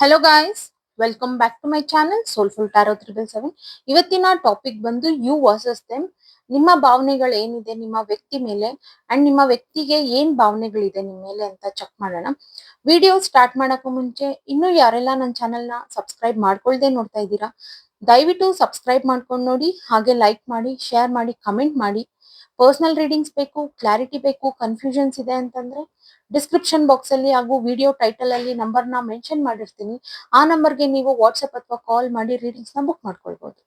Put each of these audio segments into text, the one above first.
Hello guys welcome back to my channel soulful tarot triple seven ಇವತ್ತಿನ topic ಬಂದು you versus them ನಿಮ್ಮ ಭಾವನೆಗಳು ಏನಿದೆ, ನಿಮ್ಮ ವ್ಯಕ್ತಿ ಮೇಲೆ ಅಂಡ್ ನಿಮ್ಮ ವ್ಯಕ್ತಿಗೆ ಏನ್ ಭಾವನೆಗಳಿದೆ ನಿಮ್ಮ ಮೇಲೆ ಅಂತ ಚೆಕ್ ಮಾಡೋಣ. ವಿಡಿಯೋ ಸ್ಟಾರ್ಟ್ ಮಾಡಕ್ಕೂ ಮುಂಚೆ ಇನ್ನೂ ಯಾರೆಲ್ಲ ನನ್ನ ಚಾನೆಲ್ನ ಸಬ್ಸ್ಕ್ರೈಬ್ ಮಾಡ್ಕೊಳ್ದೆ ನೋಡ್ತಾ ಇದ್ದೀರಾ, ದಯವಿಟ್ಟು ಸಬ್ಸ್ಕ್ರೈಬ್ ಮಾಡ್ಕೊಂಡು ನೋಡಿ, ಹಾಗೆ ಲೈಕ್ ಮಾಡಿ ಶೇರ್ ಮಾಡಿ ಕಮೆಂಟ್ ಮಾಡಿ. ಪರ್ಸನಲ್ ರೀಡಿಂಗ್ಸ್ ಬೇಕು ಕ್ಲಾರಿಟಿ ಬೇಕು ಕನ್ಫ್ಯೂಷನ್ಸ್ ಇದೆ ಅಂತಂದ್ರೆ ಡಿಸ್ಕ್ರಿಪ್ಷನ್ ಬಾಕ್ಸ್ ಅಲ್ಲಿ ಹಾಗೂ ವಿಡಿಯೋ ಟೈಟಲ್ ಅಲ್ಲಿ ನಂಬರ್ನ ಮೆನ್ಷನ್ ಮಾಡಿರ್ತೀನಿ. ಆ ನಂಬರ್ಗೆ ನೀವು ವಾಟ್ಸ್ಆಪ್ ಅಥವಾ ಕಾಲ್ ಮಾಡಿ ರೀಡಿಂಗ್ಸ್ನ ಬುಕ್ ಮಾಡ್ಕೊಳ್ಬಹುದು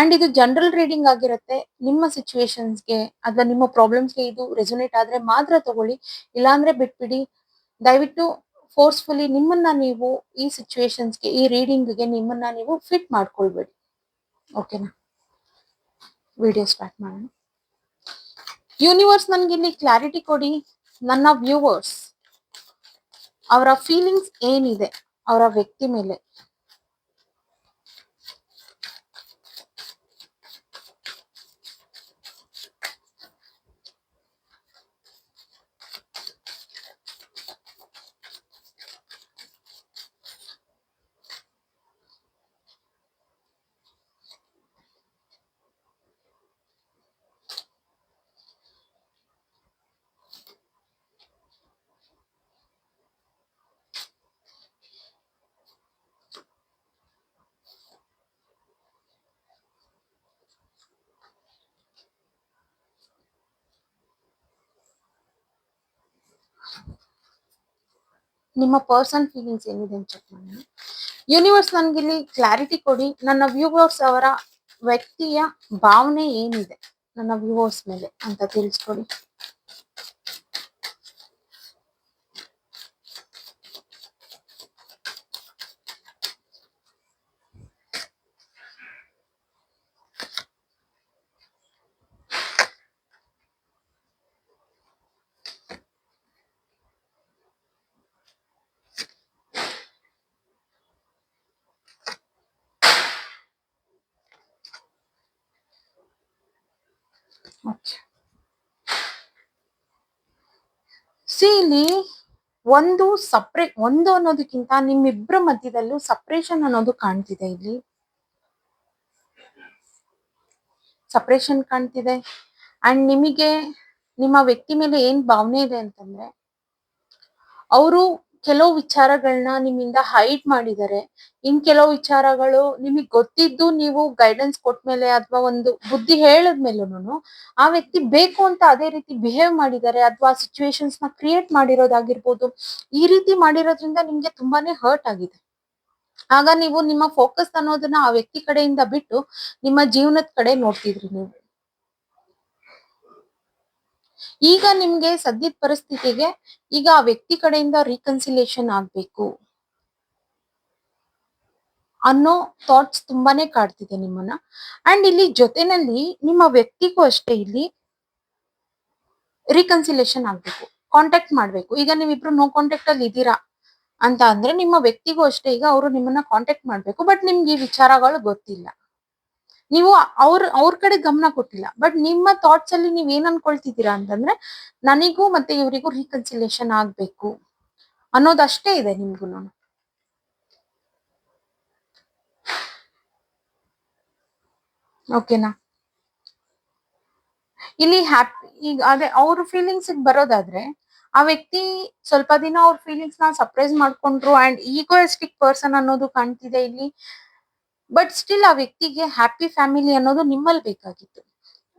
ಅಂಡ್ ಇದು ಜನರಲ್ ರೀಡಿಂಗ್ ಆಗಿರುತ್ತೆ. ನಿಮ್ಮ ಸಿಚುವೇಶನ್ಸ್ಗೆ ಅಥವಾ ನಿಮ್ಮ ಪ್ರಾಬ್ಲಮ್ಸ್ಗೆ ಇದು ರೆಸೊನೇಟ್ ಆದ್ರೆ ಮಾತ್ರ ತಗೊಳ್ಳಿ. ಇಲ್ಲಾಂದ್ರೆ ಬಿಟ್ಬಿಡಿ. ದಯವಿಟ್ಟು ಫೋರ್ಸ್ಫುಲಿ ನಿಮ್ಮನ್ನ ನೀವು ಈ ಸಿಚುವೇಶನ್ಸ್ಗೆ ಈ ರೀಡಿಂಗ್ಗೆ ನಿಮ್ಮನ್ನ ನೀವು ಫಿಟ್ ಮಾಡ್ಕೊಳ್ಬೇಡಿ. ಓಕೆನಾ ವಿಡಿಯೋ ಸ್ಟಾರ್ಟ್ ಮಾಡೋಣ. ಯೂನಿವರ್ಸ್ ನನ್ಗೆ ಇಲ್ಲಿ ಕ್ಲಾರಿಟಿ ಕೊಡಿ. ನನ್ನ ವ್ಯೂವರ್ಸ್ ಅವರ ಫೀಲಿಂಗ್ಸ್ ಏನಿದೆ ಅವರ ವ್ಯಕ್ತಿ ಮೇಲೆ? ನಿಮ್ಮ ಪರ್ಸನ್ ಫೀಲಿಂಗ್ಸ್ ಏನಿದೆ ಅಂತ ಚೆಕ್ ಮಾಡೋಣ ಯೂನಿವರ್ಸ್ ನನ್ಗೆ ಇಲ್ಲಿ ಕ್ಲಾರಿಟಿ ಕೊಡಿ. ನನ್ನ ವ್ಯೂವರ್ಸ್ ಅವರ ವ್ಯಕ್ತಿಯ ಭಾವನೆ ಏನಿದೆ? ನನ್ನ ವ್ಯೂವರ್ಸ್ ಮೇಲೆ ಅಂತ ತಿಳಿಸ್ಕೊಡಿ. ಸಿ ಇಲ್ಲಿ ಒಂದು ಸಪ್ರೇಟ್ ಒಂದು ಅನ್ನೋದಕ್ಕಿಂತ ನಿಮ್ಮಿಬ್ಬರ ಮಧ್ಯದಲ್ಲೂ ಸಪ್ರೇಷನ್ ಅನ್ನೋದು ಕಾಣ್ತಿದೆ ಇಲ್ಲಿ. ಸಪ್ರೇಷನ್ ಕಾಣ್ತಿದೆ. ಅಂಡ್ ನಿಮಗೆ ನಿಮ್ಮ ವ್ಯಕ್ತಿ ಮೇಲೆ ಏನ್ ಭಾವನೆ ಇದೆ ಅಂತಂದ್ರೆ, ಅವರು ಕೆಲವು ವಿಚಾರಗಳನ್ನ ನಿಮ್ಮಿಂದ ಹೈಡ್ ಮಾಡಿದ್ದಾರೆ ಇನ್ ಕೆಲವು ವಿಚಾರಗಳು ನಿಮಗೆ ಗೊತ್ತಿದ್ದು ನೀವು ಗೈಡೆನ್ಸ್ ಕೊಟ್ಮೇಲೆ ಅಥವಾ ಒಂದು ಬುದ್ಧಿ ಹೇಳದ್ಮೇಲೂ ಆ ವ್ಯಕ್ತಿ ಬೇಕು ಅಂತ ಅದೇ ರೀತಿ ಬಿಹೇವ್ ಮಾಡಿದ್ದಾರೆ ಅಥವಾ ಸಿಚುವೇಶನ್ಸ್ನ ಕ್ರಿಯೇಟ್ ಮಾಡಿರೋದಾಗಿರ್ಬೋದು, ಈ ರೀತಿ ಮಾಡಿರೋದ್ರಿಂದ ನಿಮ್ಗೆ ತುಂಬಾನೇ ಹರ್ಟ್ ಆಗಿದೆ. ಆಗ ನೀವು ನಿಮ್ಮ ಫೋಕಸ್ ಅನ್ನೋದನ್ನ ಆ ವ್ಯಕ್ತಿ ಕಡೆಯಿಂದ ಬಿಟ್ಟು ನಿಮ್ಮ ಜೀವನದ ಕಡೆ ನೋಡ್ತಿದ್ರಿ ನೀವು. ಈಗ ನಿಮ್ಗೆ ಸದ್ಯದ ಪರಿಸ್ಥಿತಿಗೆ ಈಗ ಆ ವ್ಯಕ್ತಿ ಕಡೆಯಿಂದ ರೀಕನ್ಸಿಲೇಷನ್ ಆಗ್ಬೇಕು ಅನ್ನೋ ಥಾಟ್ಸ್ ತುಂಬಾನೇ ಕಾಡ್ತಿದೆ ನಿಮ್ಮನ್ನ. ಅಂಡ್ ಇಲ್ಲಿ ಜೊತೆನಲ್ಲಿ ನಿಮ್ಮ ವ್ಯಕ್ತಿಗೂ ಅಷ್ಟೇ ಇಲ್ಲಿ ರೀಕನ್ಸಿಲೇಷನ್ ಆಗ್ಬೇಕು ಕಾಂಟ್ಯಾಕ್ಟ್ ಮಾಡ್ಬೇಕು. ಈಗ ನೀವಿಬ್ರು ನೋ ಕಾಂಟ್ಯಾಕ್ಟ್ ಅಲ್ಲಿ ಇದ್ದೀರಾ ಅಂತ ಅಂದ್ರೆ ನಿಮ್ಮ ವ್ಯಕ್ತಿಗೂ ಅಷ್ಟೇ, ಈಗ ಅವರು ನಿಮ್ಮನ್ನ ಕಾಂಟ್ಯಾಕ್ಟ್ ಮಾಡ್ಬೇಕು. ಬಟ್ ನಿಮ್ಗೆ ಈ ವಿಚಾರಗಳು ಗೊತ್ತಿಲ್ಲ. ನೀವು ಅವ್ರ ಅವ್ರ ಕಡೆ ಗಮನ ಕೊಟ್ಟಿಲ್ಲ. ಬಟ್ ನಿಮ್ಮ ಥಾಟ್ಸ್ ಅಲ್ಲಿ ನೀವ್ ಏನ್ ಅನ್ಕೊಳ್ತಿದ್ದೀರಾ ಅಂತಂದ್ರೆ, ನನಗೂ ಮತ್ತೆ ಇವರಿಗೂ ರೀಕನ್ಸಿಲೇಷನ್ ಆಗ್ಬೇಕು ಅನ್ನೋದಷ್ಟೇ ಇದೆ ನಿಮ್ಗೂ ಓಕೆನಾ ಇಲ್ಲಿ ಹ್ಯಾಪಿ ಈಗ ಅದೇ ಅವ್ರ ಫೀಲಿಂಗ್ಸ್ ಬರೋದಾದ್ರೆ, ಆ ವ್ಯಕ್ತಿ ಸ್ವಲ್ಪ ದಿನ ಅವ್ರ ಫೀಲಿಂಗ್ಸ್ನ ಸರ್ಪ್ರೈಸ್ ಮಾಡ್ಕೊಂಡ್ರು ಅಂಡ್ ಈಗೋಯಿಸ್ಟಿಕ್ ಪರ್ಸನ್ ಅನ್ನೋದು ಕಾಣ್ತಿದೆ ಇಲ್ಲಿ. ಬಟ್ ಸ್ಟಿಲ್ ಆ ವ್ಯಕ್ತಿಗೆ ಹ್ಯಾಪಿ ಫ್ಯಾಮಿಲಿ ಅನ್ನೋದು ನಿಮ್ಮಲ್ಲಿ ಬೇಕಾಗಿತ್ತು.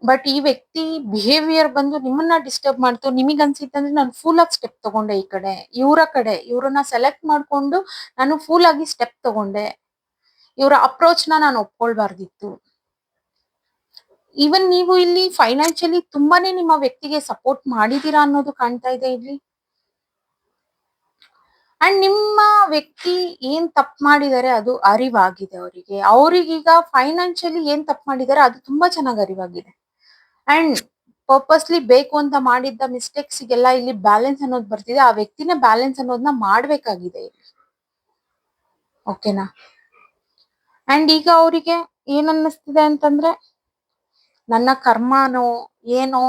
ಬಟ್ ಈ ವ್ಯಕ್ತಿ ಬಿಹೇವಿಯರ್ ಬಂದು ನಿಮ್ಮನ್ನ ಡಿಸ್ಟರ್ಬ್ ಮಾಡ್ತು. ನಿಮಗೆ ಅನ್ಸಿತ್ತಂದ್ರೆ ನಾನು ಫುಲ್ ಆಗಿ ಸ್ಟೆಪ್ ತಗೊಂಡೆ ಈ ಕಡೆ, ಇವರ ಕಡೆ. ಇವ್ರನ್ನ ಸೆಲೆಕ್ಟ್ ಮಾಡ್ಕೊಂಡು ನಾನು ಫುಲ್ ಆಗಿ ಸ್ಟೆಪ್ ತಗೊಂಡೆ. ಇವರ ಅಪ್ರೋಚ್ನ ನಾನು ಒಪ್ಕೊಳ್ಬಾರ್ದಿತ್ತು. ಈವನ್ ನೀವು ಇಲ್ಲಿ ಫೈನಾನ್ಷಿಯಲಿ ತುಂಬಾನೇ ನಿಮ್ಮ ವ್ಯಕ್ತಿಗೆ ಸಪೋರ್ಟ್ ಮಾಡಿದೀರಾ ಅನ್ನೋದು ಕಾಣ್ತಾ ಇದೆ ಇಲ್ಲಿ. ಅಂಡ್ ನಿಮ್ಮ ವ್ಯಕ್ತಿ ಏನ್ ತಪ್ಪು ಮಾಡಿದ್ದಾರೆ ಅದು ಅರಿವಾಗಿದೆ ಅವರಿಗೆ. ಅವರಿಗೀಗ ಫೈನಾನ್ಷಿಯಲಿ ಏನ್ ತಪ್ಪು ಮಾಡಿದ್ದಾರೆ ಅದು ತುಂಬಾ ಚೆನ್ನಾಗಿ ಅರಿವಾಗಿದೆ. ಅಂಡ್ ಪರ್ಪಸ್ಲಿ ಬೇಕು ಅಂತ ಮಾಡಿದ್ದ ಮಿಸ್ಟೇಕ್ಸ್ ಗೆಲ್ಲ ಇಲ್ಲಿ ಬ್ಯಾಲೆನ್ಸ್ ಅನ್ನೋದು ಬರ್ತಿದೆ. ಆ ವ್ಯಕ್ತಿನ ಬ್ಯಾಲೆನ್ಸ್ ಅನ್ನೋದನ್ನ ಮಾಡ್ಬೇಕಾಗಿದೆ ಇಲ್ಲಿ. ಓಕೆನಾ ಅಂಡ್ ಈಗ ಅವರಿಗೆ ಏನನ್ನಿಸ್ತಿದೆ ಅಂತಂದ್ರೆ, ನನ್ನ ಕರ್ಮನೋ, ಏನೋ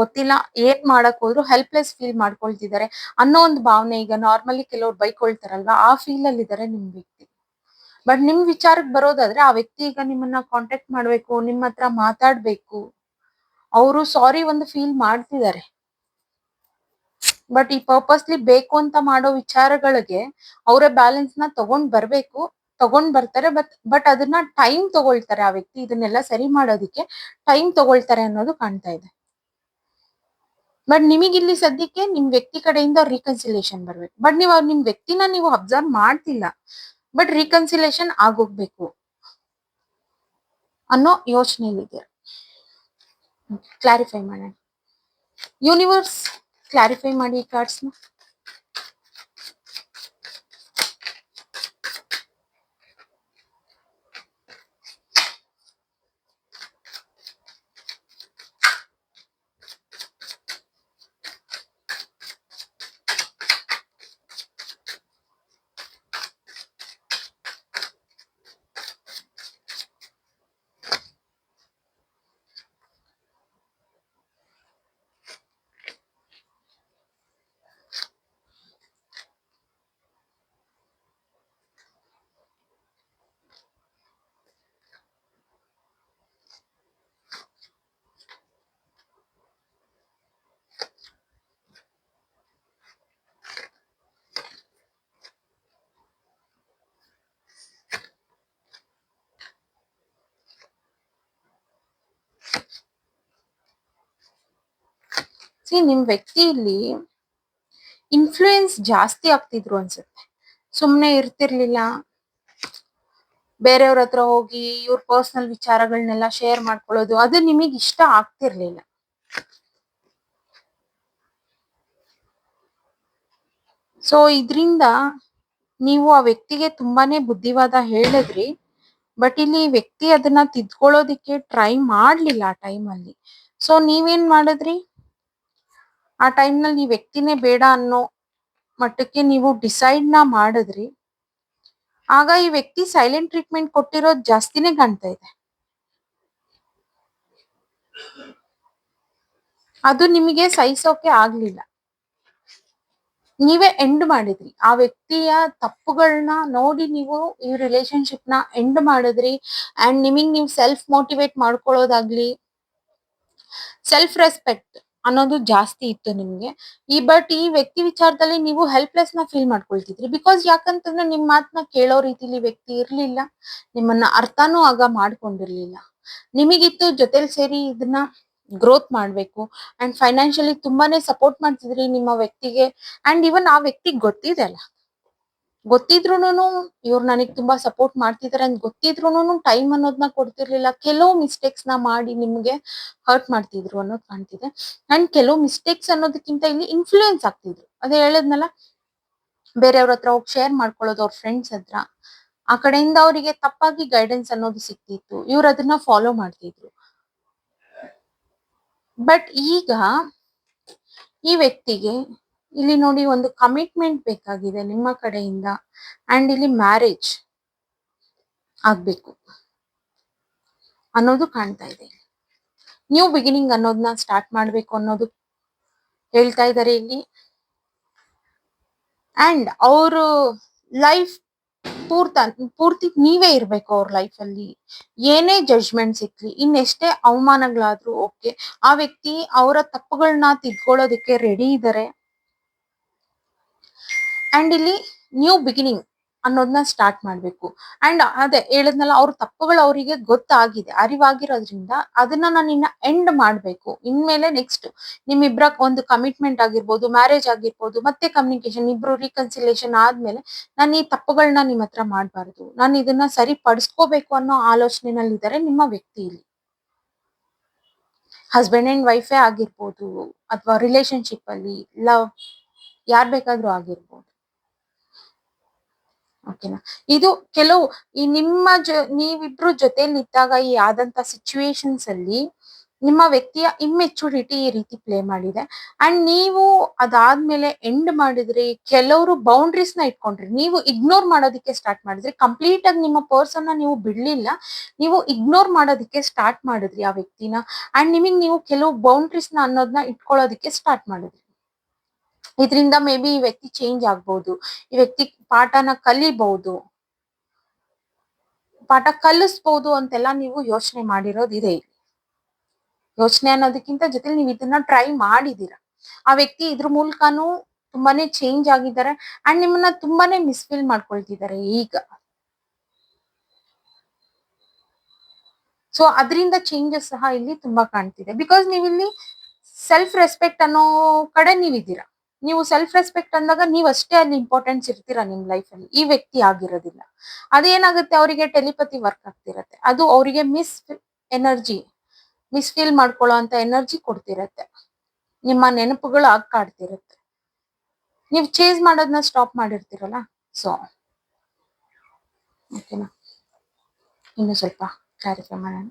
ಗೊತ್ತಿಲ್ಲ, ಏನ್ ಮಾಡಕ್ ಹೋದ್ರು ಹೆಲ್ಪ್ಲೆಸ್ ಫೀಲ್ ಮಾಡ್ಕೊಳ್ತಿದ್ದಾರೆ ಅನ್ನೋ ಒಂದು ಭಾವನೆ ಈಗ ನಾರ್ಮಲಿ ಕೆಲವ್ರು ಬೈಕೊಳ್ತಾರಲ್ವಾ? ಆ ಫೀಲ್ ಅಲ್ಲಿ ಇದಾರೆ ನಿಮ್ ವ್ಯಕ್ತಿ. ಬಟ್ ನಿಮ್ ವಿಚಾರಕ್ಕೆ ಬರೋದಾದ್ರೆ ಆ ವ್ಯಕ್ತಿ ಈಗ ನಿಮ್ಮನ್ನ ಕಾಂಟ್ಯಾಕ್ಟ್ ಮಾಡ್ಬೇಕು, ನಿಮ್ಮ ಹತ್ರ ಮಾತಾಡ್ಬೇಕು. ಅವರು ಸಾರಿ ಒಂದು ಫೀಲ್ ಮಾಡ್ತಿದ್ದಾರೆ. ಬಟ್ ಈ ಪರ್ಪಸ್ಲಿ ಬೇಕು ಅಂತ ಮಾಡೋ ವಿಚಾರಗಳಿಗೆ ಅವರ ಬ್ಯಾಲೆನ್ಸ್ನ ತಗೊಂಡ್ ಬರ್ಬೇಕು, ತಗೊಂಡ್ ಬರ್ತಾರೆ ಬಟ್ ಬಟ್ ಅದನ್ನ ಟೈಮ್ ತಗೊಳ್ತಾರೆ ಆ ವ್ಯಕ್ತಿ. ಇದನ್ನೆಲ್ಲ ಸರಿ ಮಾಡೋದಕ್ಕೆ ಟೈಮ್ ತಗೊಳ್ತಾರೆ ಅನ್ನೋದು ಕಾಣ್ತಾ ಇದೆ. ಬಟ್ ನಿಮಗೆ ಇಲ್ಲಿ ಸದ್ಯಕ್ಕೆ ನಿಮ್ ವ್ಯಕ್ತಿ ಕಡೆಯಿಂದ ರೀಕನ್ಸಿಲೇಷನ್ ಬರ್ಬೇಕು. ಬಟ್ ನೀವು ನಿಮ್ ವ್ಯಕ್ತಿನ ನೀವು ಅಬ್ಸರ್ವ್ ಮಾಡ್ತಿಲ್ಲ. ಬಟ್ ರೀಕನ್ಸಿಲೇಷನ್ ಆಗೋಗ್ಬೇಕು ಅನ್ನೋ ಯೋಚನೆಯಲ್ಲಿದೆ ಕ್ಲಾರಿಫೈ ಮಾಡೋಣ. ಯೂನಿವರ್ಸ್ ಕ್ಲಾರಿಫೈ ಮಾಡಿ ಕಾರ್ಡ್ಸ್ ಸಿ ನಿಮ್ ವ್ಯಕ್ತಿಯಲ್ಲಿ ಇನ್ಫ್ಲೂಯೆನ್ಸ್ ಜಾಸ್ತಿ ಆಗ್ತಿದ್ರು ಅನ್ಸುತ್ತೆ. ಸುಮ್ನೆ ಇರ್ತಿರ್ಲಿಲ್ಲ. ಬೇರೆಯವ್ರ ಹತ್ರ ಹೋಗಿ ಇವ್ರ ಪರ್ಸನಲ್ ವಿಚಾರಗಳನ್ನೆಲ್ಲ ಶೇರ್ ಮಾಡ್ಕೊಳ್ಳೋದು, ಅದು ನಿಮಗೆ ಇಷ್ಟ ಆಗ್ತಿರ್ಲಿಲ್ಲ. ಸೊ ಇದ್ರಿಂದ ನೀವು ಆ ವ್ಯಕ್ತಿಗೆ ತುಂಬಾನೇ ಬುದ್ಧಿವಾದ ಹೇಳಿದ್ರಿ ಬಟ್ ಇಲ್ಲಿ ವ್ಯಕ್ತಿ ಅದನ್ನ ತಿದ್ಕೊಳ್ಳೋದಿಕ್ಕೆ ಟ್ರೈ ಮಾಡ್ಲಿಲ್ಲ ಆ ಟೈಮಲ್ಲಿ ಸೊ ನೀವೇನ್ ಮಾಡಿದ್ರಿ? ಆ ಟೈಮ್ನಲ್ಲಿ ವ್ಯಕ್ತಿನೇ ಬೇಡ ಅನ್ನೋ ಮಟ್ಟಕ್ಕೆ ನೀವು ಡಿಸೈಡ್ನ ಮಾಡಿದ್ರಿ. ಆಗ ಈ ವ್ಯಕ್ತಿ ಸೈಲೆಂಟ್ ಟ್ರೀಟ್ಮೆಂಟ್ ಕೊಟ್ಟಿರೋದು ಜಾಸ್ತಿನೇ ಕಾಣ್ತಾ ಇದೆ. ಅದು ನಿಮಗೆ ಸಹಿಸೋಕೆ ಆಗ್ಲಿಲ್ಲ. ನೀವೇ ಎಂಡ್ ಮಾಡಿದ್ರಿ. ಆ ವ್ಯಕ್ತಿಯ ತಪ್ಪುಗಳನ್ನ ನೋಡಿ ನೀವು ಈ ರಿಲೇಶನ್ಶಿಪ್ನ ಎಂಡ್ ಮಾಡಿದ್ರಿ. ಅಂಡ್ ನಿಮಗ್ ನೀವು ಸೆಲ್ಫ್ ಮೋಟಿವೇಟ್ ಮಾಡ್ಕೊಳ್ಳೋದಾಗ್ಲಿ ಸೆಲ್ಫ್ ರೆಸ್ಪೆಕ್ಟ್ ಅನ್ನೋದು ಜಾಸ್ತಿ ಇತ್ತು ನಿಮ್ಗೆ. ಈ ಬಟ್ ಈ ವ್ಯಕ್ತಿ ವಿಚಾರದಲ್ಲಿ ನೀವು ಹೆಲ್ಪ್ಲೆಸ್ನ ಫೀಲ್ ಮಾಡ್ಕೊಳ್ತಿದ್ರಿ. ಬಿಕಾಸ್ ಯಾಕಂತಂದ್ರೆ ನಿಮ್ ಮಾತನ್ನ ಕೇಳೋ ರೀತಿಲಿ ವ್ಯಕ್ತಿ ಇರ್ಲಿಲ್ಲ. ನಿಮ್ಮನ್ನ ಅರ್ಥನೂ ಆಗ ಮಾಡ್ಕೊಂಡಿರ್ಲಿಲ್ಲ. ನಿಮಗಿತ್ತು ಜೊತೆಲಿ ಸೇರಿ ಇದನ್ನ ಗ್ರೋತ್ ಮಾಡ್ಬೇಕು. ಅಂಡ್ ಫೈನಾನ್ಷಿಯಲಿ ತುಂಬಾನೇ ಸಪೋರ್ಟ್ ಮಾಡ್ತಿದ್ರಿ ನಿಮ್ಮ ವ್ಯಕ್ತಿಗೆ. ಅಂಡ್ ಇವನ್ ಆ ವ್ಯಕ್ತಿಗೆ ಗೊತ್ತಿದೆ ಅಲ್ಲ. ಗೊತ್ತಿದ್ರೂನು ಇವ್ರು ನನಗ್ ತುಂಬಾ ಸಪೋರ್ಟ್ ಮಾಡ್ತಿದಾರೆ ಅಂತ ಗೊತ್ತಿದ್ರೂನು ಟೈಮ್ ಅನ್ನೋದನ್ನ ಕೊಡ್ತಿರ್ಲಿಲ್ಲ. ಕೆಲವು ಮಿಸ್ಟೇಕ್ಸ್ನ ಮಾಡಿ ನಿಮ್ಗೆ ಹರ್ಟ್ ಮಾಡ್ತಿದ್ರು ಅನ್ನೋದು ಕಾಣ್ತಿದೆ. ಅಂಡ್ ಕೆಲವು ಮಿಸ್ಟೇಕ್ಸ್ ಅನ್ನೋದಕ್ಕಿಂತ ಇಲ್ಲಿ ಇನ್ಫ್ಲೂಯೆನ್ಸ್ ಆಗ್ತಿದ್ರು. ಅದೇ ಹೇಳದ್ನಲ್ಲ, ಬೇರೆಯವ್ರ ಹತ್ರ ಹೋಗಿ ಶೇರ್ ಮಾಡ್ಕೊಳ್ಳೋದು ಅವ್ರ ಫ್ರೆಂಡ್ಸ್ ಹತ್ರ. ಆ ಕಡೆಯಿಂದ ಅವರಿಗೆ ತಪ್ಪಾಗಿ ಗೈಡೆನ್ಸ್ ಅನ್ನೋದು ಸಿಕ್ತಿತ್ತು. ಇವ್ರು ಅದನ್ನ ಫಾಲೋ ಮಾಡ್ತಿದ್ರು. ಬಟ್ ಈಗ ಈ ವ್ಯಕ್ತಿಗೆ ಇಲ್ಲಿ ನೋಡಿ ಒಂದು ಕಮಿಟ್ಮೆಂಟ್ ಬೇಕಾಗಿದೆ ನಿಮ್ಮ ಕಡೆಯಿಂದ. ಅಂಡ್ ಇಲ್ಲಿ ಮ್ಯಾರೇಜ್ ಆಗ್ಬೇಕು ಅನ್ನೋದು ಕಾಣ್ತಾ ಇದೆ. ನ್ಯೂ ಬಿಗಿನಿಂಗ್ ಅನ್ನೋದನ್ನ ಸ್ಟಾರ್ಟ್ ಮಾಡ್ಬೇಕು ಅನ್ನೋದು ಹೇಳ್ತಾ ಇದ್ದಾರೆ ಇಲ್ಲಿ. ಅಂಡ್ ಅವರು ಲೈಫ್ ಪೂರ್ತ, ಪೂರ್ತಿ ನೀವೇ ಇರ್ಬೇಕು ಅವ್ರ ಲೈಫ್ ಅಲ್ಲಿ. ಏನೇ ಜಡ್ಜ್ಮೆಂಟ್ ಸಿಕ್ಲಿ, ಇನ್ನೆಷ್ಟೇ ಅವಮಾನಗಳಾದ್ರೂ ಓಕೆ ಆ ವ್ಯಕ್ತಿ ಅವರ ತಪ್ಪುಗಳನ್ನ ತಿದ್ಕೊಳ್ಳೋದಕ್ಕೆ ರೆಡಿ ಇದ್ದಾರೆ ಅಂಡ್ ಇಲ್ಲಿ ನ್ಯೂ ಬಿಗಿನಿಂಗ್ ಅನ್ನೋದನ್ನ ಸ್ಟಾರ್ಟ್ ಮಾಡ್ಬೇಕು. ಅಂಡ್ ಅದೇ ಹೇಳದ್ನಲ್ಲ, ಅವ್ರ ತಪ್ಪುಗಳು ಅವರಿಗೆ ಗೊತ್ತಾಗಿದೆ, ಅರಿವಾಗಿರೋದ್ರಿಂದ ಅದನ್ನ ನಾನು ಇನ್ನ ಎಂಡ್ ಮಾಡ್ಬೇಕು. ಇನ್ಮೇಲೆ ನೆಕ್ಸ್ಟ್ ನಿಮ್ಮಿಬ್ರ ಒಂದು ಕಮಿಟ್ಮೆಂಟ್ ಆಗಿರ್ಬೋದು ಮ್ಯಾರೇಜ್ ಆಗಿರ್ಬೋದು, ಮತ್ತೆ ಕಮ್ಯುನಿಕೇಶನ್ ಇಬ್ರು ರೀಕನ್ಸಿಲೇಷನ್ ಆದ್ಮೇಲೆ ನಾನು ಈ ತಪ್ಪುಗಳನ್ನ ನಿಮ್ಮ ಹತ್ರ ಮಾಡಬಾರ್ದು. ನಾನು ಇದನ್ನ ಸರಿ ಪಡಿಸ್ಕೋಬೇಕು ಅನ್ನೋ ಆಲೋಚನೆನಲ್ಲಿ ಇದ್ದಾರೆ ನಿಮ್ಮ ವ್ಯಕ್ತಿ ಇಲ್ಲಿ. ಹಸ್ಬೆಂಡ್ ಅಂಡ್ ವೈಫೇ ಆಗಿರ್ಬೋದು, ಅಥವಾ ರಿಲೇಶನ್ಶಿಪ್ ಅಲ್ಲಿ ಲವ್ ಯಾರ್ ಬೇಕಾದ್ರೂ ಆಗಿರ್ಬೋದು. ಓಕೆನಾ? ಇದು ಕೆಲವು ಈ ನಿಮ್ಮ ಜೊ, ನೀವಿಬ್ರು ಜೊತೆಲಿ ಇದ್ದಾಗ ಈ ಆದಂತ ಸಿಚುವೇಶನ್ಸ್ ಅಲ್ಲಿ ನಿಮ್ಮ ವ್ಯಕ್ತಿಯ ಇಮ್ಮೆಚುರಿಟಿ ಈ ರೀತಿ ಪ್ಲೇ ಮಾಡಿದೆ. ಅಂಡ್ ನೀವು ಅದಾದ್ಮೇಲೆ ಎಂಡ್ ಮಾಡಿದ್ರಿ ಕೆಲವರು ಬೌಂಡ್ರೀಸ್ನ ಇಟ್ಕೊಂಡ್ರಿ. ನೀವು ಇಗ್ನೋರ್ ಮಾಡೋದಕ್ಕೆ ಸ್ಟಾರ್ಟ್ ಮಾಡಿದ್ರಿ ಕಂಪ್ಲೀಟ್ ಆಗಿ ನಿಮ್ಮ ಪರ್ಸನ್ ನೀವು ಬಿಡ್ಲಿಲ್ಲ. ನೀವು ಇಗ್ನೋರ್ ಮಾಡೋದಕ್ಕೆ ಸ್ಟಾರ್ಟ್ ಮಾಡಿದ್ರಿ ಆ ವ್ಯಕ್ತಿನ. ಅಂಡ್ ನಿಮಗೆ ನೀವು ಕೆಲವು ಬೌಂಡ್ರೀಸ್ನ ಅನ್ನೋದನ್ನ ಇಟ್ಕೊಳ್ಳೋದಕ್ಕೆ ಸ್ಟಾರ್ಟ್ ಮಾಡಿದ್ರಿ. ಇದರಿಂದ ಮೇ ಬಿ ಈ ವ್ಯಕ್ತಿ ಚೇಂಜ್ ಆಗ್ಬಹುದು ಈ ವ್ಯಕ್ತಿ ಪಾಠನ ಕಲಿಬಹುದು ಪಾಠ ಕಲಿಸ್ಬಹುದು ಅಂತೆಲ್ಲ ನೀವು ಯೋಚನೆ ಮಾಡಿರೋದು ಇಲ್ಲಿ. ಯೋಚನೆ ಅನ್ನೋದಕ್ಕಿಂತ ಜೊತೆ ನೀವು ಇದನ್ನ ಟ್ರೈ ಮಾಡಿದೀರ. ಆ ವ್ಯಕ್ತಿ ಇದ್ರ ಮೂಲಕನೂ ತುಂಬಾನೇ ಚೇಂಜ್ ಆಗಿದ್ದಾರೆ ಅಂಡ್ ನಿಮ್ಮನ್ನ ತುಂಬಾನೇ ಮಿಸ್ಫೀಲ್ ಮಾಡ್ಕೊಳ್ತಿದ್ದಾರೆ ಈಗ. ಸೊ ಅದರಿಂದ ಚೇಂಜಸ್ ಸಹ ಇಲ್ಲಿ ತುಂಬಾ ಕಾಣ್ತಿದೆ. ಬಿಕಾಸ್ ನೀವಿಲ್ಲಿ ಸೆಲ್ಫ್ ರೆಸ್ಪೆಕ್ಟ್ ಅನ್ನೋ ಕಡೆ ನೀವಿದ್ದೀರಾ. ನೀವು ಸೆಲ್ಫ್ ರೆಸ್ಪೆಕ್ಟ್ ಅಂದಾಗ ನೀವು ಅಷ್ಟೇ ಅಲ್ಲಿ ಇಂಪಾರ್ಟೆನ್ಸ್ ಇರ್ತೀರಾ ನಿಮ್ ಲೈಫ್ ಅಲ್ಲಿ. ಈ ವ್ಯಕ್ತಿ ಆಗಿರೋದಿಲ್ಲ. ಅದೇನಾಗುತ್ತೆ? ಅವರಿಗೆ ಟೆಲಿಪತಿ ವರ್ಕ್ ಆಗ್ತಿರತ್ತೆ. ಅದು ಅವರಿಗೆ ಮಿಸ್ ಎನರ್ಜಿ ಮಿಸ್ ಫೀಲ್ ಮಾಡ್ಕೊಳ್ಳೋ ಅಂತ ಎನರ್ಜಿ ಕೊಡ್ತಿರತ್ತೆ. ನಿಮ್ಮ ನೆನಪುಗಳು ಆಗ್ ಕಾಡ್ತಿರತ್ತೆ. ನೀವು ಚೇಂಜ್ ಮಾಡೋದನ್ನ ಸ್ಟಾಪ್ ಮಾಡಿರ್ತೀರಲ್ಲ? ಸೊ ಓಕೆನಾ ಇನ್ನು ಸ್ವಲ್ಪ ಕ್ಲಾರಿಫೈ ಮಾಡೋಣ.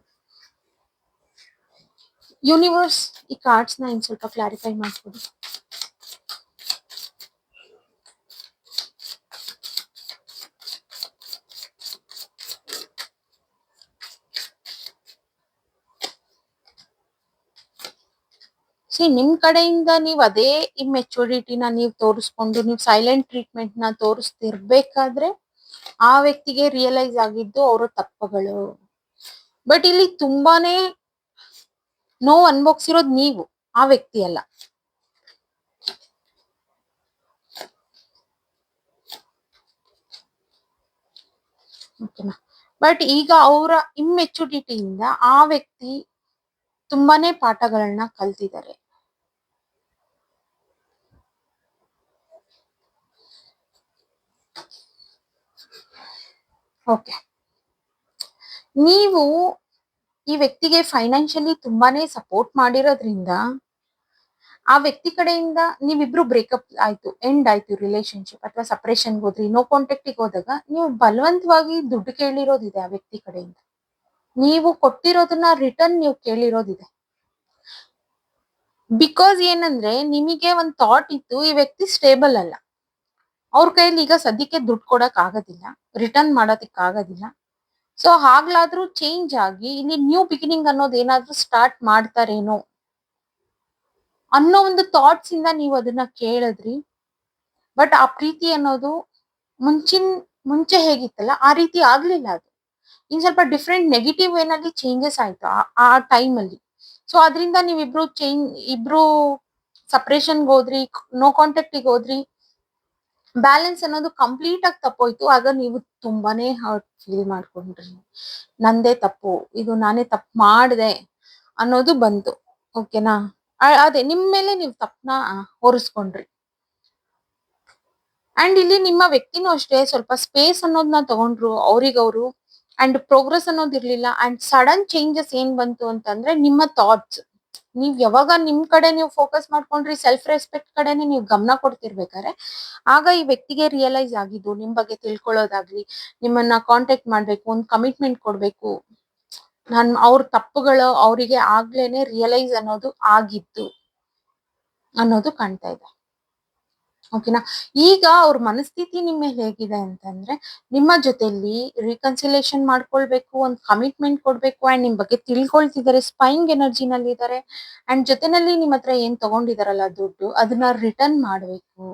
ಯೂನಿವರ್ಸ್ ಈ ಕಾರ್ಡ್ಸ್ನ ಇನ್ ಸ್ವಲ್ಪ ಕ್ಲಾರಿಫೈ ಮಾಡ್ಕೊಡಿ. ಸಿ ನಿಮ್ ಕಡೆಯಿಂದ ನೀವು ಅದೇ ಇಮ್ಮೆಚುರಿಟಿನ ನೀವು ತೋರಿಸ್ಕೊಂಡು, ನೀವು ಸೈಲೆಂಟ್ ಟ್ರೀಟ್ಮೆಂಟ್ನ ತೋರಿಸ್ತಿರ್ಬೇಕಾದ್ರೆ ಆ ವ್ಯಕ್ತಿಗೆ ರಿಯಲೈಸ್ ಆಗಿದ್ದು ಅವರ ತಪ್ಪುಗಳು. ಬಟ್ ಇಲ್ಲಿ ತುಂಬಾನೇ ನೋವು ಅನ್ಭೋಗ್ಸಿರೋದು ನೀವು, ಆ ವ್ಯಕ್ತಿ ಅಲ್ಲ. ಬಟ್ ಈಗ ಅವರ ಇಮ್ಮೆಚುರಿಟಿಯಿಂದ ಆ ವ್ಯಕ್ತಿ ತುಂಬಾನೇ ಪಾಠಗಳನ್ನ ಕಲ್ತಿದ್ದಾರೆ. ಓಕೆ. ನೀವು ಈ ವ್ಯಕ್ತಿಗೆ ಫೈನಾನ್ಷಿಯಲಿ ತುಂಬಾನೇ ಸಪೋರ್ಟ್ ಮಾಡಿರೋದ್ರಿಂದ ಆ ವ್ಯಕ್ತಿ ಕಡೆಯಿಂದ ನೀವಿಬ್ರು ಬ್ರೇಕಪ್ ಆಯ್ತು ಎಂಡ್ ಆಯ್ತು ರಿಲೇಶನ್ಶಿಪ್ ಅಥವಾ ಸಪ್ರೇಷನ್ಗೆ ಹೋದ್ರಿ ನೋ ಕಾಂಟ್ಯಾಕ್ಟಿಗೆ ಹೋದಾಗ ನೀವು ಬಲವಂತವಾಗಿ ದುಡ್ಡು ಕೇಳಿರೋದಿದೆ ಆ ವ್ಯಕ್ತಿ ಕಡೆಯಿಂದ. ನೀವು ಕೊಟ್ಟಿರೋದನ್ನ ರಿಟರ್ನ್ ನೀವು ಕೇಳಿರೋದಿದೆ. ಬಿಕಾಸ್ ಏನಂದ್ರೆ ನಿಮಗೆ ಒಂದು ಥಾಟ್ ಇತ್ತು, ಈ ವ್ಯಕ್ತಿ ಸ್ಟೇಬಲ್ ಅಲ್ಲ. ಅವ್ರ ಕೈಯಲ್ಲಿ ಈಗ ಸದ್ಯಕ್ಕೆ ದುಡ್ಡು ಕೊಡಕ್ ಆಗೋದಿಲ್ಲ ರಿಟರ್ನ್ ಮಾಡೋದಕ್ಕೆ ಆಗೋದಿಲ್ಲ. ಸೊ ಆಗ್ಲಾದ್ರೂ ಚೇಂಜ್ ಆಗಿ ಇಲ್ಲಿ ನ್ಯೂ ಬಿಗಿನಿಂಗ್ ಅನ್ನೋದು ಏನಾದ್ರೂ ಸ್ಟಾರ್ಟ್ ಮಾಡ್ತಾರೇನೋ ಅನ್ನೋ ಒಂದು ಥಾಟ್ಸ್ ಇಂದ ನೀವು ಅದನ್ನ ಕೇಳಿದ್ರಿ. ಬಟ್ ಆ ಪ್ರೀತಿ ಅನ್ನೋದು ಮುಂಚಿನ, ಮುಂಚೆ ಹೇಗಿತ್ತಲ್ಲ, ಆ ರೀತಿ ಆಗ್ಲಿಲ್ಲ ಅದು. ಇನ್ ಸ್ವಲ್ಪ ಡಿಫ್ರೆಂಟ್ ನೆಗೆಟಿವ್ ವೇನಲ್ಲಿ ಚೇಂಜಸ್ ಆಯ್ತು ಆ ಟೈಮ್ ಅಲ್ಲಿ. ಸೊ ಅದರಿಂದ ನೀವಿಬ್ರು ಚೇಂಜ್ ಇಬ್ರು ಸಪ್ರೇಷನ್ಗೆ ಹೋದ್ರಿ ನೋ ಕಾಂಟ್ಯಾಕ್ಟಿಗೆ ಹೋದ್ರಿ ಬ್ಯಾಲೆನ್ಸ್ ಅನ್ನೋದು ಕಂಪ್ಲೀಟ್ ಆಗಿ ತಪ್ಪೋಯ್ತು. ಆಗ ನೀವು ತುಂಬಾನೇ ಹರ್ಟ್ ಫೀಲ್ ಮಾಡ್ಕೊಂಡ್ರಿ. ನಂದೇ ತಪ್ಪು, ಇದು ನಾನೇ ತಪ್ಪು ಮಾಡಿದೆ ಅನ್ನೋದು ಬಂತು. ಓಕೆನಾ ಅದೇ ನಿಮ್ಮ ಮೇಲೆ ನೀವು ತಪ್ಪನ ಹೊರಿಸ್ಕೊಂಡ್ರಿ. ಅಂಡ್ ಇಲ್ಲಿ ನಿಮ್ಮ ವ್ಯಕ್ತಿನೂ ಅಷ್ಟೇ, ಸ್ವಲ್ಪ ಸ್ಪೇಸ್ ಅನ್ನೋದನ್ನ ತಗೊಂಡ್ರು ಅವ್ರಿಗವ್ರು ಅಂಡ್ ಪ್ರೋಗ್ರೆಸ್ ಅನ್ನೋದು ಇರ್ಲಿಲ್ಲ ಅಂಡ್ ಸಡನ್ ಚೇಂಜಸ್ ಏನ್ ಬಂತು ಅಂತಂದ್ರೆ ನಿಮ್ಮ ಥಾಟ್ಸ್ ನೀವ್ ಯಾವಾಗ ನಿಮ್ ಕಡೆ ನೀವು ಫೋಕಸ್ ಮಾಡ್ಕೊಂಡ್ರಿ ಸೆಲ್ಫ್ ರೆಸ್ಪೆಕ್ಟ್ ಕಡೆನೆ ನೀವು ಗಮನ ಕೊಡ್ತಿರ್ಬೇಕಾದ್ರೆ, ಆಗ ಈ ವ್ಯಕ್ತಿಗೆ ರಿಯಲೈಸ್ ಆಗಿದ್ದು, ನಿಮ್ ಬಗ್ಗೆ ತಿಳ್ಕೊಳ್ಳೋದಾಗ್ಲಿ, ನಿಮ್ಮನ್ನ ಕಾಂಟ್ಯಾಕ್ಟ್ ಮಾಡ್ಬೇಕು, ಒಂದ್ ಕಮಿಟ್ಮೆಂಟ್ ಕೊಡ್ಬೇಕು, ನನ್ ಅವ್ರ ತಪ್ಪುಗಳು ಅವರಿಗೆ ಆಗ್ಲೇನೆ ರಿಯಲೈಸ್ ಅನ್ನೋದು ಆಗಿತ್ತು ಅನ್ನೋದು ಕಾಣ್ತಾ ಇದೆ. ಓಕೆನಾ? ಈಗ ಅವ್ರ ಮನಸ್ಥಿತಿ ನಿಮ್ಮ ಮೇಲೆ ಹೇಗಿದೆ ಅಂತಂದ್ರೆ, ನಿಮ್ಮ ಜೊತೆಲಿ ರಿಕನ್ಸಿಲೇಷನ್ ಮಾಡ್ಕೊಳ್ಬೇಕು, ಒಂದು ಕಮಿಟ್ಮೆಂಟ್ ಕೊಡ್ಬೇಕು ಅಂಡ್ ನಿಮ್ ಬಗ್ಗೆ ತಿಳ್ಕೊಳ್ತಿದ್ದಾರೆ ಸ್ಪೈಂಗ್ ಎನರ್ಜಿನಲ್ಲಿ ಇದ್ದಾರೆ ಅಂಡ್ ಜೊತೆನಲ್ಲಿ ನಿಮ್ ಹತ್ರ ಏನ್ ತಗೊಂಡಿದಾರಲ್ಲ ದುಡ್ಡು, ಅದನ್ನ ರಿಟರ್ನ್ ಮಾಡ್ಬೇಕು.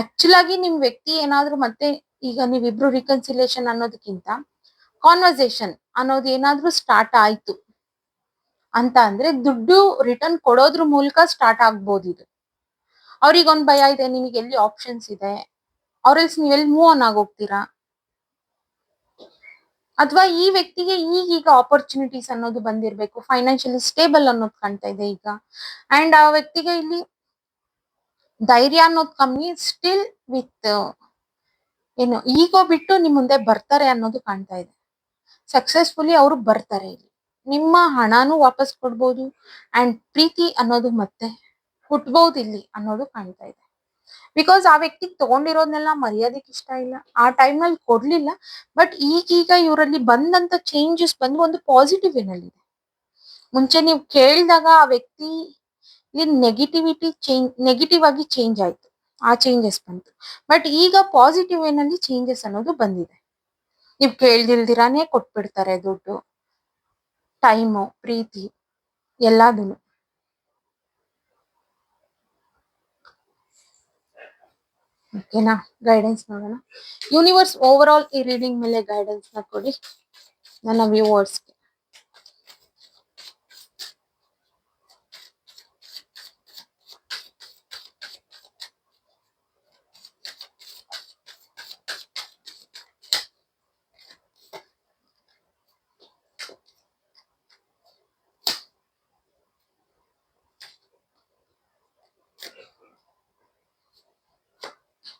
ಆಕ್ಚುಲ್ ಆಗಿ ನಿಮ್ ವ್ಯಕ್ತಿ ಏನಾದ್ರೂ ಮತ್ತೆ ಈಗ ನೀವಿಬ್ರು ರಿಕನ್ಸಿಲೇಷನ್ ಅನ್ನೋದಕ್ಕಿಂತ ಕಾನ್ವರ್ಸೇಷನ್ ಅನ್ನೋದು ಏನಾದ್ರೂ ಸ್ಟಾರ್ಟ್ ಆಯ್ತು ಅಂತ ಅಂದ್ರೆ ದುಡ್ಡು ರಿಟರ್ನ್ ಕೊಡೋದ್ರ ಮೂಲಕ ಸ್ಟಾರ್ಟ್ ಆಗ್ಬೋದು ಇದು. ಅವ್ರಿಗೆ ಒಂದ್ ಭಯ ಇದೆ, ನಿಮಗೆ ಎಲ್ಲಿ ಆಪ್ಷನ್ಸ್ ಇದೆ? ಅವ್ರೆಲ್ಸ್ ನೀವು ಎಲ್ಲಿ ಮೂವ್ ಆನ್ ಹೋಗ್ತೀರಾ ಅಥವಾ ಈ ವ್ಯಕ್ತಿಗೆ ಈಗೀಗ ಆಪರ್ಚುನಿಟೀಸ್ ಅನ್ನೋದು ಬಂದಿರ್ಬೇಕು ಫೈನಾನ್ಷಿಯಲಿ ಸ್ಟೇಬಲ್ ಅನ್ನೋದು ಕಾಣ್ತಾ ಇದೆ ಈಗ. ಅಂಡ್ ಆ ವ್ಯಕ್ತಿಗೆ ಇಲ್ಲಿ ಧೈರ್ಯ ಅನ್ನೋದು ಕಮ್ಮಿ ಸ್ಟಿಲ್ ವಿತ್ ಏನು ಈಗೋ ಬಿಟ್ಟು ನಿಮ್ ಮುಂದೆ ಬರ್ತಾರೆ ಅನ್ನೋದು ಕಾಣ್ತಾ ಇದೆ. ಸಕ್ಸಸ್ಫುಲಿ ಅವರು ಬರ್ತಾರೆ ಇಲ್ಲಿ. ನಿಮ್ಮ ಹಣನೂ ವಾಪಸ್ ಕೊಡ್ಬೋದು ಅಂಡ್ ಪ್ರೀತಿ ಅನ್ನೋದು ಮತ್ತೆ ಹುಟ್ಬಹುದು ಇಲ್ಲಿ ಅನ್ನೋದು ಕಾಣ್ತಾ ಇದೆ. ಬಿಕಾಸ್ ಆ ವ್ಯಕ್ತಿ ತಗೊಂಡಿರೋದ್ನೆಲ್ಲ ಮರ್ಯಾದಕ್ಕೆ ಇಷ್ಟ ಇಲ್ಲ. ಆ ಟೈಮ್ನಲ್ಲಿ ಕೊಡ್ಲಿಲ್ಲ. ಬಟ್ ಈಗೀಗ ಇವರಲ್ಲಿ ಬಂದಂತ ಚೇಂಜಸ್ ಬಂದು ಒಂದು ಪಾಸಿಟಿವ್ ಏನಲ್ಲಿದೆ ಮುಂಚೆ ನೀವು ಕೇಳಿದಾಗ ಆ ವ್ಯಕ್ತಿ ನೆಗೆಟಿವಿಟಿ ಚೇಂಜ್ ನೆಗೆಟಿವ್ ಆಗಿ ಚೇಂಜ್ ಆಯ್ತು. ಆ ಚೇಂಜಸ್ ಬಂತು. ಬಟ್ ಈಗ ಪಾಸಿಟಿವ್ ವೇನಲ್ಲಿ ಚೇಂಜಸ್ ಅನ್ನೋದು ಬಂದಿದೆ. ನೀವು ಕೇಳ್ದಿಲ್ದಿರಾನೇ ಕೊಟ್ಬಿಡ್ತಾರೆ ದುಡ್ಡು ಟೈಮು ಪ್ರೀತಿ, ಎಲ್ಲದನ್ನು. ಓಕೆನಾ? ಗೈಡೆನ್ಸ್ ನೋಡೋಣ. ಯೂನಿವರ್ಸ್ ಓವರ್ ಆಲ್ ಈ ರೀಡಿಂಗ್ ಮೇಲೆ ಗೈಡೆನ್ಸ್ನ ಕೊಡಿ. ನನ್ನ ವ್ಯೂವರ್ಸ್ಗೆ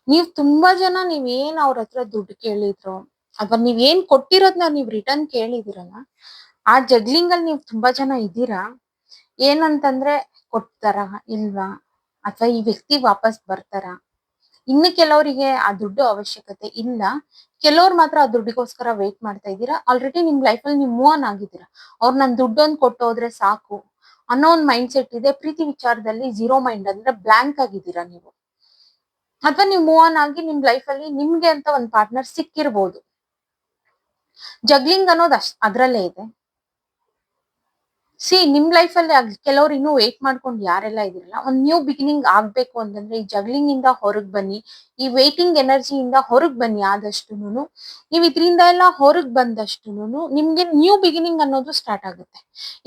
ನೀವ್ ತುಂಬಾ ಜನ ನೀವೇನ್ ಅವ್ರ ಹತ್ರ ದುಡ್ಡು ಕೇಳಿದ್ರು ಅಥವಾ ನೀವೇನ್ ಕೊಟ್ಟಿರೋದ್ನ ನೀವ್ ರಿಟರ್ನ್ ಕೇಳಿದಿರಲ್ಲ, ಆ ಜಗ್ಲಿಂಗ್ ಅಲ್ಲಿ ನೀವ್ ತುಂಬಾ ಜನ ಇದ್ದೀರಾ? ಏನಂತಂದ್ರೆ ಕೊಡ್ತಾರ ಇಲ್ವಾ? ಅಥವಾ ಈ ವ್ಯಕ್ತಿ ವಾಪಸ್ ಬರ್ತಾರ? ಇನ್ನು ಕೆಲವರಿಗೆ ಆ ದುಡ್ಡು ಅವಶ್ಯಕತೆ ಇಲ್ಲ. ಕೆಲವ್ರು ಮಾತ್ರ ಆ ದುಡ್ಡಿಗೋಸ್ಕರ ವೇಟ್ ಮಾಡ್ತಾ ಇದ್ದೀರಾ? ಆಲ್ರೆಡಿ ನಿಮ್ ಲೈಫ್ ಅಲ್ಲಿ ನೀವು ಮೂವ್ ಆನ್ ಆಗಿದ್ದೀರಾ? ಅವ್ರು ನನ್ ದುಡ್ಡೊಂದು ಕೊಟ್ಟು ಹೋದ್ರೆ ಸಾಕು ಅನ್ನೋ ಒಂದ್ ಮೈಂಡ್ ಸೆಟ್ ಇದೆ. ಪ್ರೀತಿ ವಿಚಾರದಲ್ಲಿ ಜೀರೋ ಮೈಂಡ್ ಅಂದ್ರೆ ಬ್ಲಾಂಕ್ ಆಗಿದ್ದೀರಾ ನೀವು? ಅಥವಾ ನೀವು ಮೂವ್ ಆನ್ ಆಗಿ ನಿಮ್ ಲೈಫ್ ಅಲ್ಲಿ ನಿಮ್ಗೆ ಅಂತ ಒಂದ್ ಪಾರ್ಟ್ನರ್ ಸಿಕ್ಕಿರ್ಬೋದು. ಜಗ್ಲಿಂಗ್ ಅನ್ನೋದು ಅಷ್ಟ್ ಅದ್ರಲ್ಲೇ ಇದೆ. ಸಿ, ನಿಮ್ ಲೈಫ್ ಅಲ್ಲಿ ಕೆಲವ್ರು ಇನ್ನೂ ವೇಟ್ ಮಾಡ್ಕೊಂಡು ಯಾರೆಲ್ಲ ಇದಿರಲ್ಲ ಒಂದ್ ನ್ಯೂ ಬಿಗಿನಿಂಗ್ ಆಗ್ಬೇಕು ಅಂತಂದ್ರೆ ಈ ಜಗ್ಲಿಂಗ್ ಇಂದ ಹೊರಗ್ ಬನ್ನಿ, ಈ ವೇಟಿಂಗ್ ಎನರ್ಜಿಯಿಂದ ಹೊರಗ್ ಬನ್ನಿ ಆದಷ್ಟುನು ನೀವ್ ಇದರಿಂದ ಎಲ್ಲ ಹೊರಗ್ ಬಂದಷ್ಟುನು ನಿಮ್ಗೆ ನ್ಯೂ ಬಿಗಿನಿಂಗ್ ಅನ್ನೋದು ಸ್ಟಾರ್ಟ್ ಆಗುತ್ತೆ.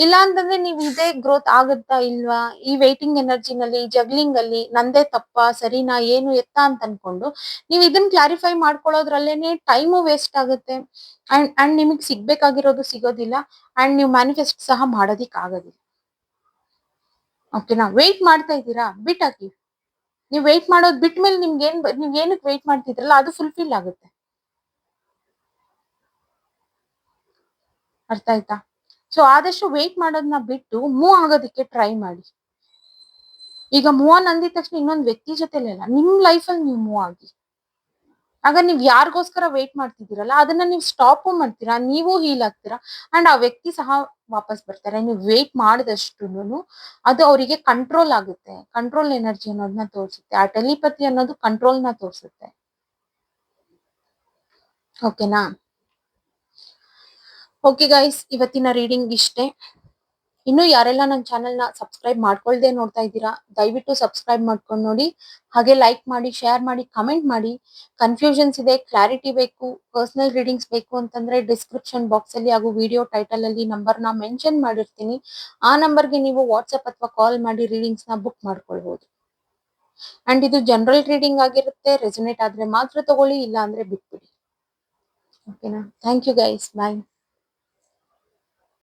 ಇಲ್ಲ ಅಂತಂದ್ರೆ ನೀವ್ ಇದೇ ಗ್ರೋತ್ ಆಗುತ್ತಾ ಇಲ್ವಾ? ಈ ವೇಟಿಂಗ್ ಎನರ್ಜಿನಲ್ಲಿ ಜಗ್ಲಿಂಗ್ ಅಲ್ಲಿ ನಂದೇ ತಪ್ಪಾ, ಸರಿನಾ, ಏನು ಎತ್ತ ಅಂತ ಅನ್ಕೊಂಡು ನೀವ್ ಇದನ್ನ ಕ್ಲಾರಿಫೈ ಮಾಡ್ಕೊಳ್ಳೋದ್ರಲ್ಲೇನೆ ಟೈಮು ವೇಸ್ಟ್ ಆಗುತ್ತೆ. ಅಂಡ್ ಅಂಡ್ ನಿಮಗೆ ಸಿಗ್ಬೇಕಾಗಿರೋದು ಸಿಗೋದಿಲ್ಲ. ಅಂಡ್ ನೀವು ಮ್ಯಾನಿಫೆಸ್ಟ್ ಸಹ ಮಾಡೋದಿಕ್ ಆಗೋದಿಲ್ಲ ಓಕೆನಾ ವೆಯ್ಟ್ ಮಾಡ್ತಾ ಇದ್ದೀರಾ? ಬಿಟ್ ಹಾಕಿ. ನೀವು ವೆಯ್ಟ್ ಮಾಡೋದು ಬಿಟ್ಟ ಮೇಲೆ ನಿಮ್ಗೆ ಏನ್ ನೀವ್ ಏನಕ್ಕೆ ವೆಯ್ಟ್ ಮಾಡ್ತಿದ್ರಲ್ಲ, ಅದು ಫುಲ್ಫಿಲ್ ಆಗುತ್ತೆ. ಅರ್ಥ ಆಯ್ತಾ? ಸೊ ಆದಷ್ಟು ವೆಯ್ಟ್ ಮಾಡೋದನ್ನ ಬಿಟ್ಟು ಮೂವ್ ಆಗೋದಕ್ಕೆ ಟ್ರೈ ಮಾಡಿ. ಈಗ ಮೂವ್ ಆನ್ ಅಂದಿದ ತಕ್ಷಣ ಇನ್ನೊಂದು ವ್ಯಕ್ತಿ ಜೊತೆಲೆಲ್ಲ ನಿಮ್ ಲೈಫಲ್ಲಿ ನೀವು ಮೂವ್ ಆಗಿ. ಆಗ ನೀವು ಯಾರಿಗೋಸ್ಕರ ವೇಟ್ ಮಾಡ್ತಿದ್ದೀರಲ್ಲ, ಅದನ್ನ ನೀವು ಸ್ಟಾಪ್ ಮಾಡ್ತೀರಾ, ನೀವು ಹೀಲ್ ಆಗ್ತೀರಾ? ಅಂಡ್ ಆ ವ್ಯಕ್ತಿ ಸಹ ವಾಪಸ್ ಬರ್ತಾರೆ. ನೀವು ವೇಟ್ ಮಾಡಿದಷ್ಟು ಅದು ಅವರಿಗೆ ಕಂಟ್ರೋಲ್ ಆಗುತ್ತೆ. ಕಂಟ್ರೋಲ್ ಎನರ್ಜಿ ಅನ್ನೋದನ್ನ ತೋರಿಸುತ್ತೆ. ಆ ಟೆಲಿಪತಿ ಅನ್ನೋದು ಕಂಟ್ರೋಲ್ನ ತೋರಿಸುತ್ತೆ ಓಕೆನಾ ಓಕೆ ಗೈಸ್ ಇವತ್ತಿನ ರೀಡಿಂಗ್ ಇಷ್ಟೇ. ಇನ್ನು ಯಾರೆಲ್ಲ ನನ್ನ ಚಾನೆಲ್ನ ಸಬ್ಸ್ಕ್ರೈಬ್ ಮಾಡ್ಕೊಳ್ದೆ ನೋಡ್ತಾ ಇದ್ದೀರಾ, ದಯವಿಟ್ಟು ಸಬ್ಸ್ಕ್ರೈಬ್ ಮಾಡ್ಕೊಂಡು ನೋಡಿ. ಹಾಗೆ ಲೈಕ್ ಮಾಡಿ ಶೇರ್ ಮಾಡಿ ಕಮೆಂಟ್ ಮಾಡಿ. ಕನ್ಫ್ಯೂಷನ್ಸ್ ಇದೆ ಕ್ಲಾರಿಟಿ ಬೇಕು ಪರ್ಸನಲ್ ರೀಡಿಂಗ್ಸ್ ಬೇಕು ಅಂತಂದ್ರೆ ಡಿಸ್ಕ್ರಿಪ್ಷನ್ ಬಾಕ್ಸ್ ಅಲ್ಲಿ ಹಾಗೂ ವಿಡಿಯೋ ಟೈಟಲ್ ಅಲ್ಲಿ ನಂಬರ್ನ ಮೆನ್ಷನ್ ಮಾಡಿರ್ತೀನಿ. ಆ ನಂಬರ್ಗೆ ನೀವು ವಾಟ್ಸ್ಆಪ್ ಅಥವಾ ಕಾಲ್ ಮಾಡಿ ರೀಡಿಂಗ್ಸ್ನ ಬುಕ್ ಮಾಡ್ಕೊಳ್ಬಹುದು ಅಂಡ್ ಇದು ಜನರಲ್ ರೀಡಿಂಗ್ ಆಗಿರುತ್ತೆ ರೆಸೊನೇಟ್ ಆದ್ರೆ ಮಾತ್ರ ತಗೊಳ್ಳಿ ಇಲ್ಲ ಅಂದ್ರೆ ಬಿಟ್ಬಿಡಿ ಓಕೆನಾ ಥ್ಯಾಂಕ್ ಯು ಗೈಸ್ ಬಾಯ್